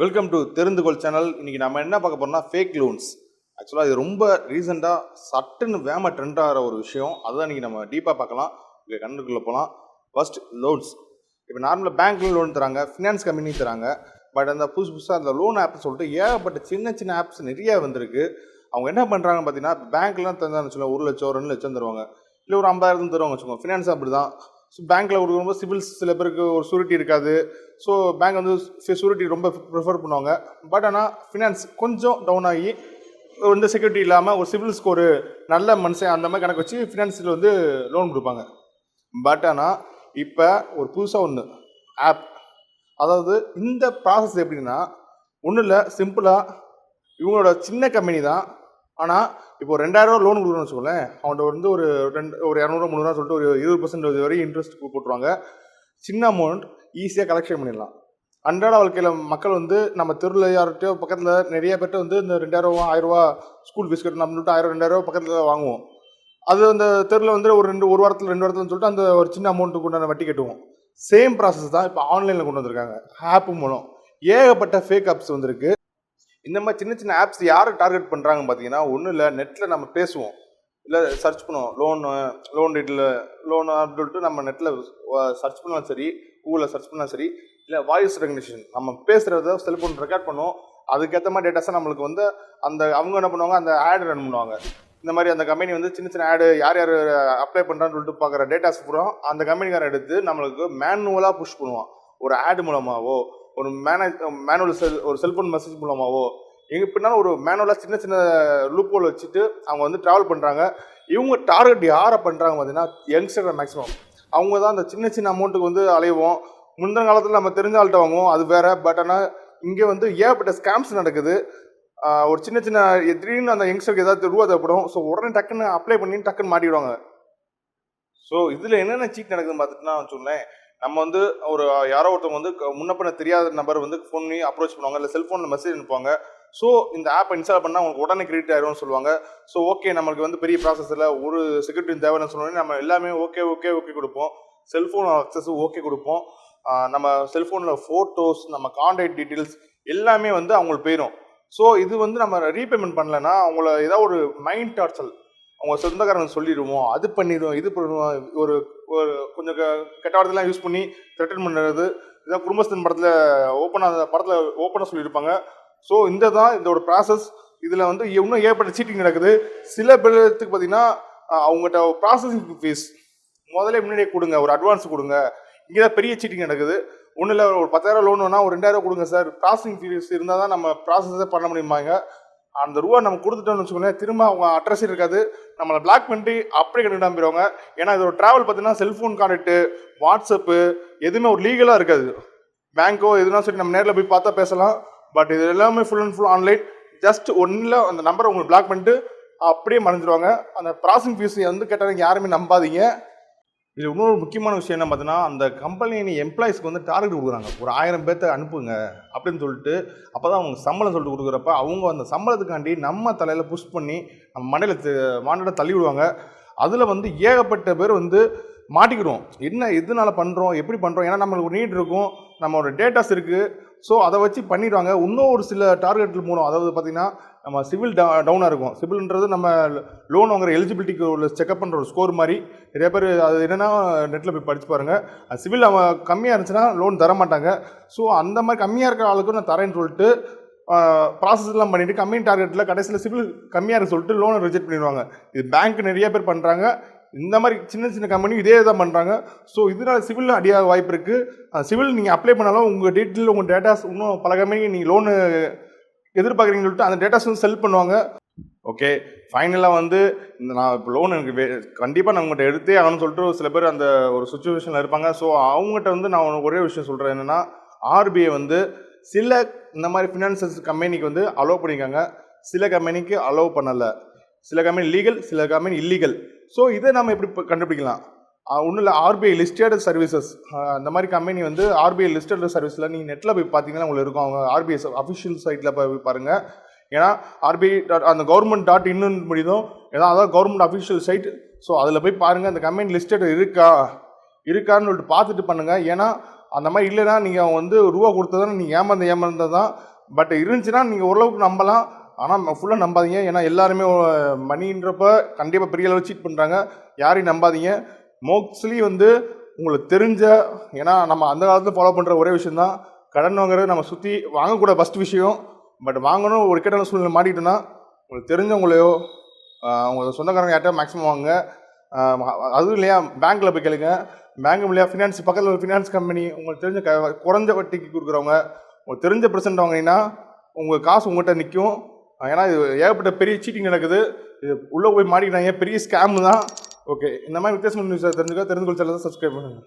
Welcome to தெரிந்துகொள் channel இன்றைக்கி நம்ம என்ன பார்க்க போகிறோம்னா ஃபேக் லோன்ஸ் ஆக்சுவலாக இது ரொம்ப ரீசெண்டாக சட்டுன்னு வேம ட்ரெண்ட் ஆகிற ஒரு விஷயம். அதுதான் இன்றைக்கி நம்ம டீப்பாக பார்க்கலாம். இங்கே கண்ணுக்குள்ளே போகலாம் ஃபர்ஸ்ட் லோன்ஸ் இப்போ நார்மலாக பேங்க்ல லோன் தராங்க ஃபினான்ஸ் கம்பெனி தராங்க. பட் அந்த புதுசு புதுசாக அந்த லோன் ஆப்னு சொல்லிட்டு ஏகப்பட்ட சின்ன சின்ன ஆப்ஸ் நிறைய வந்திருக்கு. அவங்க என்ன பண்ணுறாங்கன்னு பார்த்தீங்கன்னா பேங்க்லாம் தந்தான்னு வச்சுக்கோங்க ஒரு லட்சம் ரெண்டு லட்சம் தருவாங்க. இல்லை ஒரு ஐம்பதாயிரம் தருவாங்க வச்சுக்கோங்க ஃபினான்ஸ் அப்படி தான் பேங்க்கில் ஒரு ரொம்ப சிபில்ஸ் சில பேருக்கு ஒரு சூரிட்டி இருக்காது. ஸோ பேங்க் வந்து சூரிட்டி ரொம்ப ப்ரிஃபர் பண்ணுவாங்க. பட் ஆனால் ஃபினான்ஸ் கொஞ்சம் டவுன் ஆகி எந்த செக்யூரிட்டி இல்லாமல் ஒரு சிவில் ஸ்கோர் நல்ல மனுஷன் அந்த மாதிரி கணக்கு வச்சு ஃபினான்ஸில் வந்து லோன் கொடுப்பாங்க. பட் ஆனால் இப்போ ஒரு புதுசாக ஒன்று ஆப் அதாவது இந்த ப்ராசஸ் எப்படின்னா ஒன்றும் இல்லை சிம்பிளாக இவங்களோட சின்ன கம்பெனி தான். ஆனால் இப்போ ரெண்டாயிரரூவா லோன் கொடுக்குறோம்னு வச்சுக்கோங்களேன் அவன்கிட்ட வந்து ஒரு ரெண்டு ஒரு இரநூறுவா முந்நூறுவா சொல்லிட்டு ஒரு இருபது பர்சன்ட் வரையும் இன்ட்ரெஸ்ட் போட்டுருவாங்க. சின்ன அமௌண்ட் ஈஸியாக கலெக்ஷன் பண்ணிடலாம். அன்றாட வாழ்க்கையில் மக்கள் வந்து நம்ம தெருவில் யார்கிட்டயோ பக்கத்தில் நிறைய பேர்ட்ட வந்து இந்த ரெண்டாயிரம் ஆயிரரூவா ஸ்கூல் ஃபீஸ் கட்டணும் அப்படின்னு ஆயிரம் ரெண்டாயிரம் பக்கத்தில் வாங்குவோம். அது அந்த தெருவில் வந்து ஒரு ரெண்டு ஒரு வாரத்தில் ரெண்டு வாரத்தில் சொல்லிட்டு அந்த ஒரு சின்ன அமௌண்ட்டுக்கு உண்டான வட்டி கட்டுவோம். சேம் ப்ராசஸ் தான் இப்போ ஆன்லைனில் கொண்டு வந்திருக்காங்க. ஆப் மூலம். ஏகப்பட்ட ஃபேக் ஆப்ஸ் வந்திருக்கு. இந்த மாதிரி சின்ன சின்ன ஆப்ஸ் யாரை டார்கெட் பண்ணுறாங்க பார்த்தீங்கன்னா ஒன்றும் இல்லை. நெட்டில் நம்ம பேசுவோம். இல்லை சர்ச் பண்ணுவோம். லோனு லோன் டீட்டில் லோனு அப்படின்னு சொல்லிட்டு நம்ம நெட்டில் சர்ச் பண்ணாலும் சரி கூகுளில் சர்ச் பண்ணாலும் சரி இல்லை வாய்ஸ் ரெகக்னிஷன் நம்ம பேசுகிறத செல்ஃபோன் ரெக்கார்ட் பண்ணுவோம். அதுக்கேற்ற மாதிரி டேட்டாஸை நம்மளுக்கு வந்து அந்த அவங்க என்ன பண்ணுவாங்க? அந்த ஆட் ரன் பண்ணுவாங்க. இந்த மாதிரி அந்த கம்பெனி வந்து சின்ன சின்ன ஆடு யார் யார் அப்ளை பண்ணுறான்னு சொல்லிட்டு பார்க்குற டேட்டாஸ் பூரா அந்த கம்பெனிக்காரன் எடுத்து நம்மளுக்கு மேனுவலாக புஷ் பண்ணுவான். ஒரு ஆடு மூலமாகவோ ஒரு மேனேஜ் மேனுவல் செல் ஒரு செல்ஃபோன் மெசேஜ் மூலமாகவோ எங்கே பின்னாலும் ஒரு மேனுவலாக சின்ன சின்ன லூப்போல் வச்சுட்டு அவங்க வந்து ட்ராவல் பண்ணுறாங்க இவங்க டார்கெட் யாரை பண்ணுறாங்க பார்த்தீங்கன்னா யங்ஸ்டர் மேக்ஸிமம் அவங்க தான் அந்த சின்ன சின்ன அமௌண்ட்டுக்கு வந்து அலைவோம். முந்தின காலத்தில் நம்ம தெரிஞ்ச ஆள்கிட்ட வாங்குவோம். அது வேற. பட் ஆனால் இங்கே வந்து ஏகப்பட்ட ஸ்கேம்ஸ் நடக்குது. ஒரு சின்ன சின்ன திடீர்னு அந்த யங்ஸ்டருக்கு ஏதாவது ரூபா தேவைப்படும். ஸோ உடனே டக்குன்னு அப்ளை பண்ணி டக்குன்னு மாட்டிடுவாங்க. ஸோ இதில் என்னென்ன சீட் நடக்குதுன்னு பார்த்துட்டுனா வச்சுக்கோங்களேன் நம்ம வந்து ஒரு யாரோ ஒருத்தவங்க வந்து க- தெரியாத நபர் வந்து ஃபோன் பண்ணி அப்ரோச் பண்ணுவாங்க இல்லை செல்ஃபோனில் மெசேஜ் அனுப்புவாங்க. ஸோ இந்த ஆப் இன்ஸ்டால் பண்ணால் உங்களுக்கு உடனே கிரெடிட் ஆயிரும்னு சொல்லுவாங்க. ஸோ ஓகே நம்மளுக்கு வந்து பெரிய ப்ராசஸில் ஒரு செக்யூரிட்டி தேவைன்னு சொன்னோடனே நம்ம எல்லாமே ஓகே ஓகே ஓகே கொடுப்போம். செல்ஃபோன் அக்சஸ் ஓகே கொடுப்போம். நம்ம செல்ஃபோனில் ஃபோட்டோஸ் நம்ம கான்டாக்ட் டீட்டெயில்ஸ் எல்லாமே வந்து அவங்களுக்கு போயிடும் ஸோ இது வந்து நம்ம ரீபேமெண்ட் பண்ணலன்னா அவங்கள ஏதாவது ஒரு மைண்ட் டார்ச்சல் அவங்க சொந்தக்காரங்க சொல்லிடுவோம் அது பண்ணிடுவோம் இது பண்ணுவோம். ஒரு ஒரு கொஞ்சம் க- கெட்ட வார்த்தைலாம் யூஸ் பண்ணி த்ரெட்டன் பண்ணுறது இதான் குடும்பஸ்தன் படத்தில் ஓப்பனாக படத்தில் ஓப்பனாக சொல்லியிருப்பாங்க. ஸோ இந்த தான் இதோட ப்ராசஸ் இதில் வந்து இன்னும் ஏற்பட்ட சீட்டிங் நடக்குது. சில பேர்த்துக்கு பார்த்தீங்கன்னா அவங்ககிட்ட ப்ராசஸிங் ஃபீஸ் முதல்ல முன்னாடியே கொடுங்க ஒரு அட்வான்ஸ் கொடுங்க. இங்கே தான் பெரிய சீட்டிங் நடக்குது. ஒன்றும் இல்லை ஒரு பத்தாயிரம் லோன் வேணால் ஒரு ரெண்டாயிரம் கொடுங்க சார் ப்ராசஸிங் ஃபீஸ் இருந்தால் தான் நம்ம ப்ராசஸே பண்ண முடியுமாங்க? அந்த ரூபா நம்ம கொடுத்துட்டோம்னு வச்சுக்கோங்களேன் திரும்ப அவங்க அட்ரஸ் இருக்காது. நம்மளை பிளாக் பண்ணி அப்படியே கண்டுக்கிட்டு போயிடுவாங்க ஏன்னா இது ஒரு ட்ராவல் பார்த்தீங்கன்னா செல்ஃபோன் காண்டக்ட்டு வாட்ஸ்அப்பு எதுவுமே ஒரு லீகலாக இருக்காது. பேங்க்கோ எதுனா சரி நம்ம நேரில் போய் பார்த்தா பேசலாம். பட் இது எல்லாமே full and full online just ஒன்றில் அந்த நம்பரை உங்களுக்கு பிளாக் பண்ணிட்டு அப்படியே மறைஞ்சிருவாங்க. அந்த ப்ராசஸிங் ஃபீஸ் வந்து கேட்டால் யாருமே நம்பாதீங்க. இது இன்னொரு முக்கியமான விஷயம் என்ன பார்த்தீங்கன்னா அந்த கம்பெனி எம்ப்ளாயிஸ்க்கு வந்து டார்கெட் கொடுக்குறாங்க. ஒரு ஆயிரம் பேர்த்த அனுப்புங்க அப்படின்னு சொல்லிட்டு அப்போ தான் அவங்க சம்பளம் சொல்லிட்டு கொடுக்குறப்ப அவங்க அந்த சம்பளத்துக்காண்டி நம்ம தலையில் புஷ் பண்ணி நம்ம மண்டையில் மாண்டை தள்ளி விடுவாங்க. அதில் வந்து ஏகப்பட்ட பேர் வந்து மாட்டிக்கிடுவோம். என்ன எதனால பண்ணுறோம் எப்படி பண்ணுறோம் ஏன்னா நம்மளுக்கு ஒரு நீட் இருக்கும். நம்மளோட டேட்டாஸ் இருக்குது ஸோ அதை வச்சு பண்ணிடுவாங்க. இன்னும் ஒரு சில டார்கெட் மூலம் அதாவது பார்த்தீங்கன்னா நம்ம சிவில் டவுனாக இருக்கும். சிவில்ன்றது நம்ம லோன் வாங்குற எலிஜிபிலிட்டிக்கு உள்ள செக்அப் பண்ணுற ஒரு ஸ்கோர் மாதிரி. நிறைய பேர் அது என்னென்னா நெட்டில் போய் படித்து பாருங்கள் சிவில் அவன் கம்மியாக இருந்துச்சுன்னா லோன் தர மாட்டாங்க. ஸோ அந்த மாதிரி கம்மியாக இருக்கிற ஆளுக்கும் நான் தரேன்னு சொல்லிட்டு ப்ராசஸ்லாம் பண்ணிவிட்டு கம்மி டார்கெட்டில் கடைசியில் சிவில் கம்மியாக இருக்கு சொல்லிட்டு லோனை ரிஜெக்ட் பண்ணிடுவாங்க. இது பேங்க் நிறைய பேர் பண்ணுறாங்க இந்த மாதிரி சின்ன சின்ன கம்பெனி இதே தான் பண்ணுறாங்க ஸோ இதனால சிவில் அடியாக வாய்ப்பு இருக்குது சிவில் நீங்கள் அப்ளை பண்ணாலும் உங்கள் டீட்டெயில் உங்கள் டேட்டாஸ் இன்னும் பல கம்பெனி நீங்கள் லோனு எதிர்பார்க்குறீங்கன்னு சொல்லிட்டு அந்த டேட்டாஸ் வந்து செல் பண்ணுவாங்க. ஓகே ஃபைனலாக வந்து இந்த நான் இப்போ லோன் எனக்கு வே கண்டிப்பாக நான் உங்கள்கிட்ட எடுத்தே ஆகணும்னு சொல்லிட்டு சில பேர் அந்த ஒரு சுச்சுவேஷனில் இருப்பாங்க. ஸோ அவங்ககிட்ட வந்து நான் உனக்கு ஒரே விஷயம் சொல்கிறேன் என்னென்னா ஆர்பிஐ வந்து சில இந்த மாதிரி ஃபினான்சஸ் கம்பெனிக்கு வந்து அலோவ் பண்ணியிருக்காங்க. சில கம்பெனிக்கு அலோவ் பண்ணலை. சில கம்பெனி லீகல் சில கம்பெனி இல்லீகல் ஸோ இதை நம்ம எப்படி கண்டுபிடிக்கலாம்? ஒன்றும் இல்லை ஆர்பிஐ லிஸ்டட் சர்வீசஸ் அந்த மாதிரி கம்பெனி வந்து ஆர்பிஐ லிஸ்டட் சர்வீஸில் நீங்கள் நெட்டில் போய் பார்த்தீங்கன்னா உங்களுக்கு இருக்கும். அவங்க ஆர்பிஐ அஃபிஷியல் சைட்டில் போய் பாருங்கள் ஏன்னா ஆர்பிஐ டாட் அந்த கவர்மெண்ட் டாட் இன்னும் முடியும். ஏன்னா அதான் கவர்மெண்ட் அஃபிஷியல் சைட் ஸோ அதில் போய் பாருங்கள் அந்த கம்பெனி லிஸ்டட் இருக்கா? இருக்கான்னு சொல்லிட்டு பார்த்துட்டு பண்ணுங்கள் ஏன்னா அந்த மாதிரி இல்லைன்னா நீங்கள் வந்து ரூபா கொடுத்ததான் நீங்கள் ஏமாந்து ஏமாந்தது தான் பட் இருந்துச்சுன்னா நீங்கள் ஓரளவுக்கு நம்பலாம். ஆனால் ஃபுல்லாக நம்பாதீங்க. ஏன்னா எல்லாருமே மணின்றப்ப கண்டிப்பாக பெரிய அளவு சீட் பண்ணுறாங்க யாரையும் நம்பாதீங்க. மோஸ்ட்லி வந்து உங்களுக்கு தெரிஞ்ச ஏன்னா நம்ம அந்த காலத்தில் ஃபாலோ பண்ணுற ஒரே விஷயம் தான் கடன் வாங்குறது நம்ம சுற்றி வாங்கக்கூட ஃபஸ்ட் விஷயம். பட் வாங்கணும் ஒரு கெட்ட சூழ்நிலை மாட்டிட்டோன்னா உங்களுக்கு தெரிஞ்சவங்களையோ உங்களோட சொந்தக்காரங்க யார்ட்டோ மேக்ஸிமம் வாங்க அதுவும் இல்லையா பேங்க்கில் போய் கேளுங்க. பேங்க் இல்லையா ஃபினான்ஸ் பக்கத்தில் ஒரு ஃபினான்ஸ் கம்பெனி உங்களுக்கு தெரிஞ்ச க குறைஞ்ச வட்டிக்கு கொடுக்குறவங்க உங்களுக்கு தெரிஞ்ச பர்சன்ட் வாங்கினீங்கன்னா உங்கள் காசு உங்கள்கிட்ட நிற்கும் ஏன்னா இது ஏகப்பட்ட பெரிய சீட்டிங் நடக்குது. இது உள்ளே போய் மாட்டிக்கிட்டாங்க. பெரிய ஸ்கேம் தான். ஓகே இந்த மாதிரி வித்தியாசமான நியூஸை தெரிஞ்சுக்க தெரிந்து கொள்ள சப்ஸ்கிரைப் பண்ணுங்கள்